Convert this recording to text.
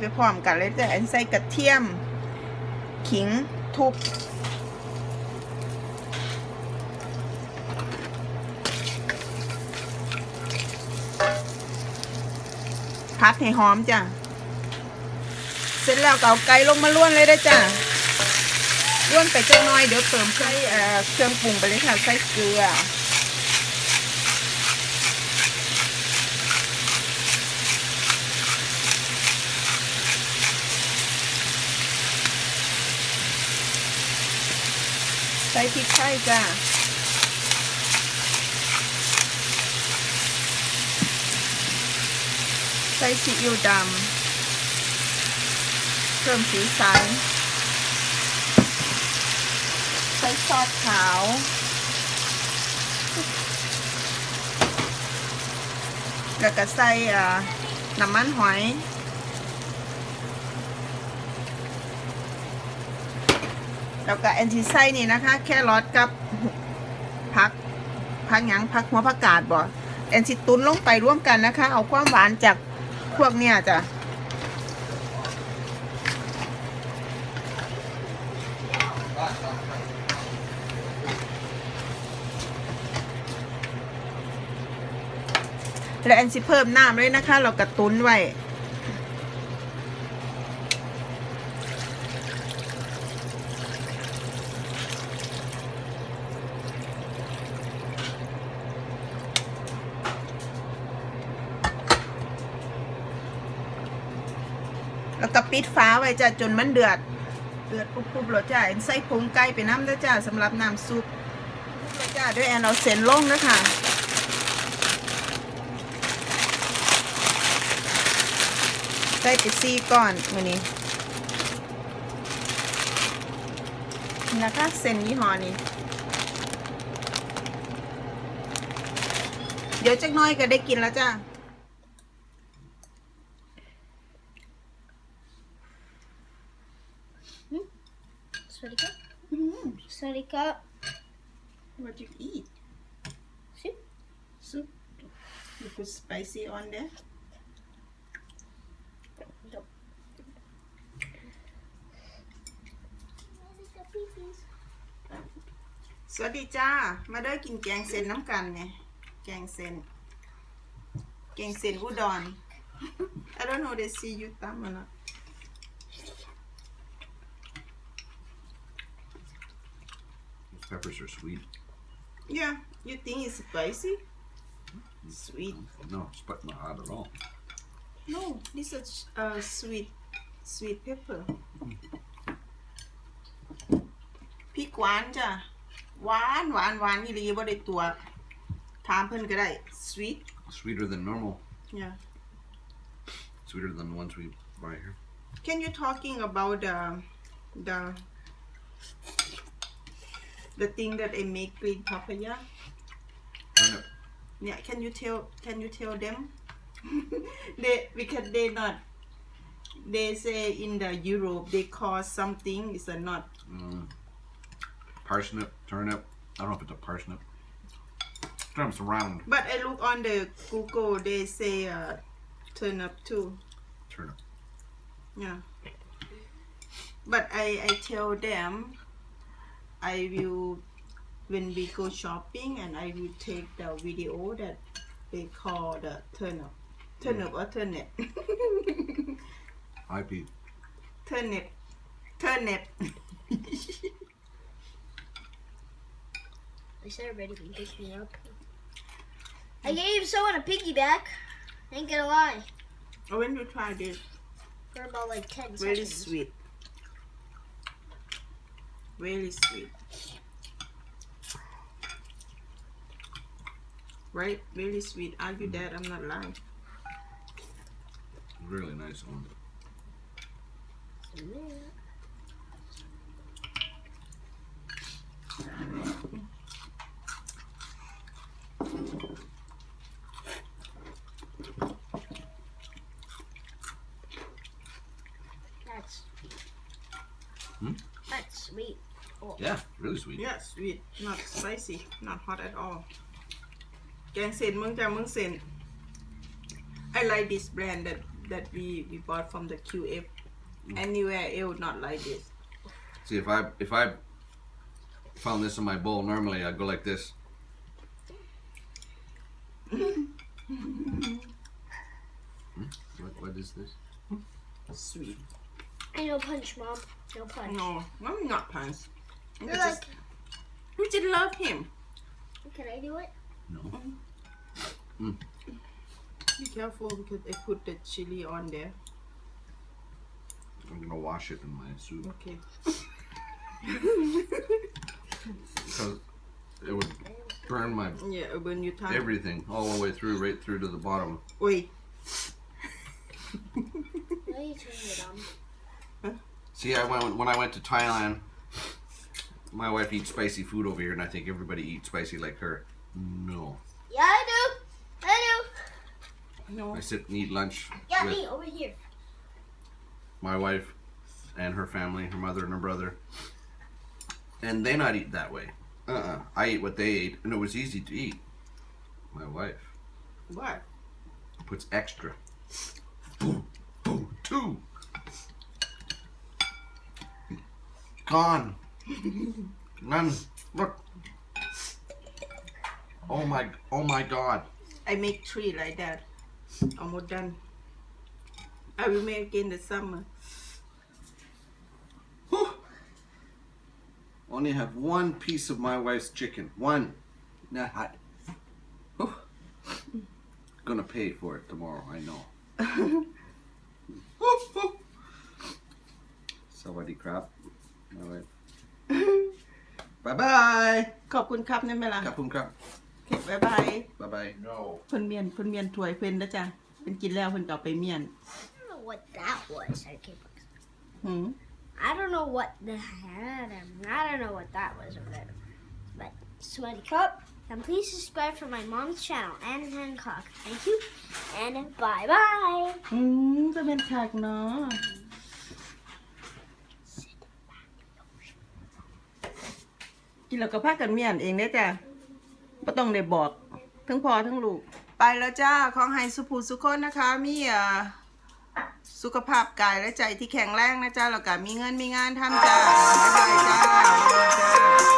ไปพร้อมกันเลยจ้ะอันใส่กระเทียม ขิงทุบพัดให้หอมจ้ะ เสร็จแล้วก็เอาไก่ลงมาล้วนเลยได้จ้ะล้วนไปจังน้อยเดี๋ยวเติมใส่เอ่อเครื่องปรุงไปเลยค่ะใส่เกลือ ใส่พริกไทยจ้ะใส่ซีอิ๊วดำ เพิ่มสีสัน ใส่ซอสขาว แล้วก็ใส่น้ำมันหอย แล้วก็แอนทิไซนี่นะคะ แค่รอดกับพักพักหยังพักหัวผักกาดบ่แอนทิตุนลงไปร่วมกันนะคะ เอาความหวานจากพวกเนี่ยจ้ะและแอนซิเพิ่มน้ำเลยนะคะ เรากระตุ้นไว้ ก็ปิดฟ้าไว้จ้ะจนมันเดือด เดือดปุ๊บๆแล้วจ้ะใส่ผงไก่ไปน้ำด้วยจ้ะสำหรับน้ำซุปแล้วจ้ะด้วยแอนเอาเส้นลงนะคะใส่ไปซีก่อนมือนี้นะคะเส้นยี่ห้อนี้เดี๋ยวจักน้อยก็ได้กินแล้วจ้า Sarika? Sarika. What you eat? Soup. Soup. You put spicy on there. Nope. สวัสดีจ้า มาได้อกินแกงเส้นน้ำกันเนี่ยแกงเส้น แกงเส้นอุดร I don't know they see you ตามมานะ peppers are sweet. Yeah you think it's spicy sweet No, it's but not hot at all. no this is uh sweet sweet pepper พริกหวานจ้ะ หวานหวานหวานนี่ลีบ่ได้ตัว ถามเพิ่นก็ได้ sweet Sweeter than normal. yeah Sweeter than the ones we buy here. Can you talking about the the the thing that I make green papaya? Turnip. Yeah, can you tell can you tell them? they because they not they say in the Europe they call something is a not Mm. Parsnip, turnip. I don't know if it's a parsnip. Turnip's round. but I look on the Google they say uh, turnip too. Turnip. Yeah. But I I tell them I will when we go shopping and I will take the video that they call the turnip. Turnip or turnip. Hi, Pete. turnip. Turnip. At least everybody can pick me up. I gave someone a piggyback. Ain't gonna lie. when you try this, For about like 10 very seconds. sweet. Very sweet. Right? Really sweet. Are you that? I'm not lying. Really nice one. That's. Hmm? That's sweet. Yeah, really sweet. Yeah, sweet. Not spicy. Not hot at all. Gansen Mung Mungsen. I like this brand that, that we, we bought from the QF. Mm. Anywhere it would not like this. See if I if I found this in my bowl normally I'd go like this. hmm? what, what is this? Sweet. I know punch, mom. No punch. No, let not punch. I You're just, we just love him. Can I do it? No. Mm. Mm. Be careful because I put the chili on there. I'm gonna wash it in my soup Okay. because it would burn my Yeah, when you time. everything all the way through, right through to the bottom. Wait. Why are you turning it on? See, I went when I went to Thailand. My wife eats spicy food over here, and I think everybody eats spicy like her. No, Yeah, I do. I do. No. I sit and eat lunch. Yeah, with me over here. my wife and her family, her mother and her brother, and they not eat that way. Uh-uh. I ate what they ate, and it was easy to eat. My wife What? puts extra. Boom, boom, two. Gone. None. Look. Oh my, oh my God. I make three like that. Almost done. I will make in the summer. Whew. Only have one piece of my wife's chicken. One. Not hot. Whew. Gonna pay for it tomorrow, I know. Somebody crap. whew. Sawadee crap. My wife. Bye bye. ขอบคุณครับนี่ไหมล่ะ Kapum crap. โอเคบ๊ายบาย Bye bye. No. เพิ่นเมียนเพิ่นเมียนถ้วยเพิ่นนะจ๊ะเพิ่นกินแล้วเพิ่นก็เอาไปเมียน I don't know what that was. Okay, หืม I don't know what the I don't know what that was over there. But sweaty cup. And please subscribe for my mom's channel, Anne Hancock. Thank you. And bye bye. อืมจะเป็นฉากเนาะ กินแล้วก็พากันเมียนเองได้จ้ะไม่ต้องได้บอก ทั้งพ่อทั้งลูก ไปแล้วจ้า ของไฮสุภูสุคนนะคะ มีเอ่อสุขภาพกายและใจที่แข็งแรงนะจ้าแล้วก็มีเงินมีงานทำจ้าบ๊ายบายจ้าบ๊ายบายจ้า